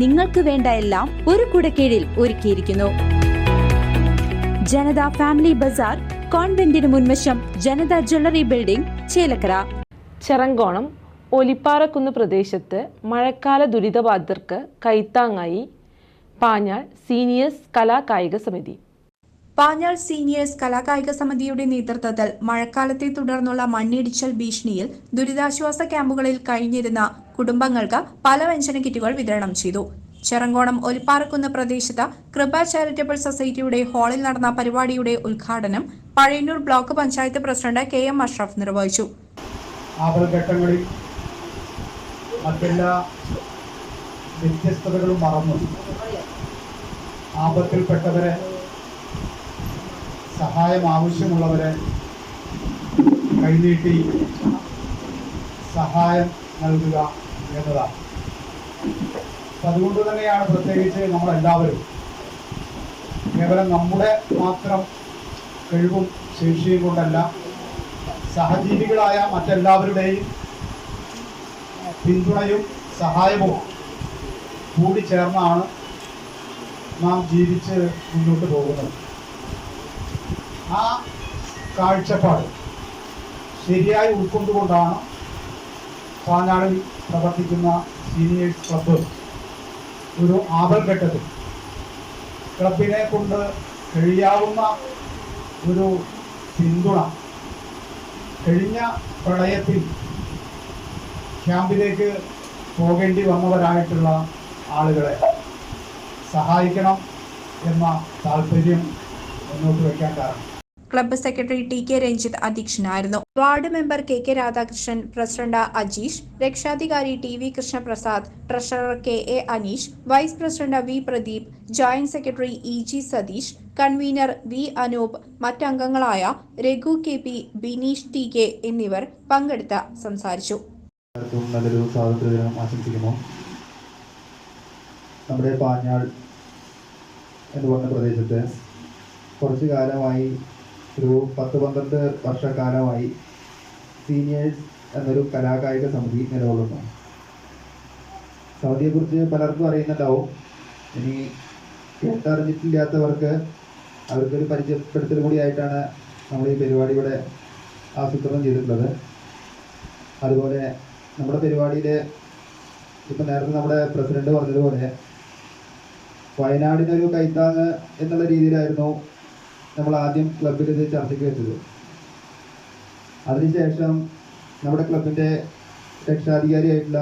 നിങ്ങൾക്ക് വേണ്ട എല്ലാം ഒരു കുടക്കീഴിൽ ഒരുക്കിയിരിക്കുന്നു. ജനത ഫാമിലി ബസാർ കോൺവെന്റിന് മുൻവശം ജനത ജ്വല്ലറി ബിൽഡിംഗ് ചേലക്കര. ചെറങ്കോണം ഒലിപ്പാറക്കുന്ന് പ്രദേശത്ത് മഴക്കാല ദുരിതബാധിതർക്ക് കൈത്താങ്ങായി പാഞ്ഞാൾ സീനിയേഴ്സ് കലാകായിക സമിതി. പാഞ്ഞാൾ സീനിയേഴ്സ് കലാകായിക സമിതിയുടെ നേതൃത്വത്തിൽ മഴക്കാലത്തെ തുടർന്നുള്ള മണ്ണിടിച്ചൽ ഭീഷണിയിൽ ദുരിതാശ്വാസ ക്യാമ്പുകളിൽ കഴിഞ്ഞിരുന്ന കുടുംബങ്ങൾക്ക് പല വ്യഞ്ജന കിറ്റുകൾ വിതരണം ചെയ്തു. ചെറങ്കോണം ഒലിപ്പാറക്കുന്ന് പ്രദേശത്ത് കൃപ ചാരിറ്റബിൾ സൊസൈറ്റിയുടെ ഹാളിൽ നടന്ന പരിപാടിയുടെ ഉദ്ഘാടനം Pazhayannur block panchayat president K M Ashraf നിർവഹിച്ചു. ആപത്തിൽപ്പെട്ടവരെ സഹായം ആവശ്യമുള്ളവരെ കൈനീട്ടി സഹായം നൽകുക എന്നതാണ്. അതുകൊണ്ട് തന്നെയാണ് പ്രത്യേകിച്ച് നമ്മളെല്ലാവരും കേവലം നമ്മുടെ മാത്രം കഴിവും ശേഷിയും കൊണ്ടല്ല സഹജീവികളായ മറ്റെല്ലാവരുടെയും പിന്തുണയും സഹായവും കൂടി ചേർന്നാണ് നാം ജീവിച്ച് മുന്നോട്ട് പോകുന്നത്. ആ കാഴ്ചപ്പാട് ശരിയായി ഉൾക്കൊണ്ടുകൊണ്ടാണ് പാഞ്ഞാളിൽ പ്രവർത്തിക്കുന്ന സീനിയേഴ്സ് ക്ലബ്ബ് ഒരു ആപൽഘട്ടത്തിൽ ക്ലബിനെ കൊണ്ട് കഴിയാവുന്ന ഒരു പിന്തുണ കഴിഞ്ഞ പ്രളയത്തിൽ ക്യാമ്പിലേക്ക് പോകേണ്ടി വന്നവരായിട്ടുള്ള ആളുകളെ സഹായിക്കണം എന്ന താല്പര്യം മുന്നോട്ട് വയ്ക്കാൻ കാരണം. Club secretary T K Ranjith അധ്യക്ഷനായിരുന്നു. Ward member K K Radhakrishnan president Ajeesh രക്ഷാധികാരി T V Krishnaprasad treasurer K A Aneesh vice president V Pradeep joint secretary E G Satheesh convener V Anoop മറ്റംഗങ്ങളായ Raghu K P Bineesh T K എന്നിവർ പങ്കെടുത്ത് സംസാരിച്ചു. നല്ലൊരു സ്വാതന്ത്ര്യ ദിനം ആശംസിക്കുന്നു. നമ്മുടെ പാഞ്ഞാൾ എന്ന് പറഞ്ഞ പ്രദേശത്ത് കുറച്ചു കാലമായി ഒരു പത്ത് പന്ത്രണ്ട് വർഷക്കാലമായി സീനിയേഴ്സ് എന്നൊരു കലാകായിക സമിതി നിലകൊള്ളുന്നു. സമിതിയെക്കുറിച്ച് പലർക്കും അറിയുന്നുണ്ടാവും. ഇനി കേട്ടറിഞ്ഞിട്ടില്ലാത്തവർക്ക് അവർക്കൊരു പരിചയപ്പെടുത്തൽ കൂടിയായിട്ടാണ് നമ്മൾ ഈ പരിപാടി ഇവിടെ ആസൂത്രണം ചെയ്തിട്ടുള്ളത്. അതുപോലെ നമ്മുടെ പരിപാടിയിൽ ഇപ്പം നേരത്തെ നമ്മുടെ പ്രസിഡന്റ് പറഞ്ഞതുപോലെ വയനാടിനൊരു കൈത്താങ് എന്നുള്ള രീതിയിലായിരുന്നു നമ്മൾ ആദ്യം ക്ലബിൽ ഇത് ചർച്ചയ്ക്ക് വെച്ചത്. അതിനുശേഷം നമ്മുടെ ക്ലബിന്റെ രക്ഷാധികാരിയായിട്ടുള്ള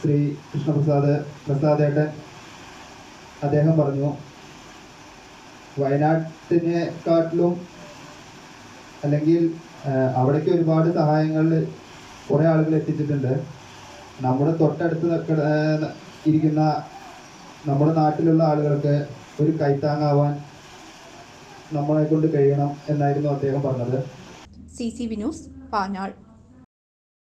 ശ്രീ കൃഷ്ണപ്രസാദ് പ്രസാദേട്ടൻ അദ്ദേഹം പറഞ്ഞു വയനാട്ടിനെക്കാട്ടിലും അല്ലെങ്കിൽ അവിടേക്ക് ഒരുപാട് സഹായങ്ങൾ കുറേ ആളുകൾ എത്തിച്ചിട്ടുണ്ട്. നമ്മുടെ തൊട്ടടുത്ത് ഇരിക്കുന്ന നമ്മുടെ നാട്ടിലുള്ള ആളുകൾക്ക് ഒരു കൈത്താങ്ങാവാൻ നമ്മളെ കൊണ്ട് കഴിയണം എന്നായിരുന്നു അദ്ദേഹം പറഞ്ഞത്. C C Vinus Panjal.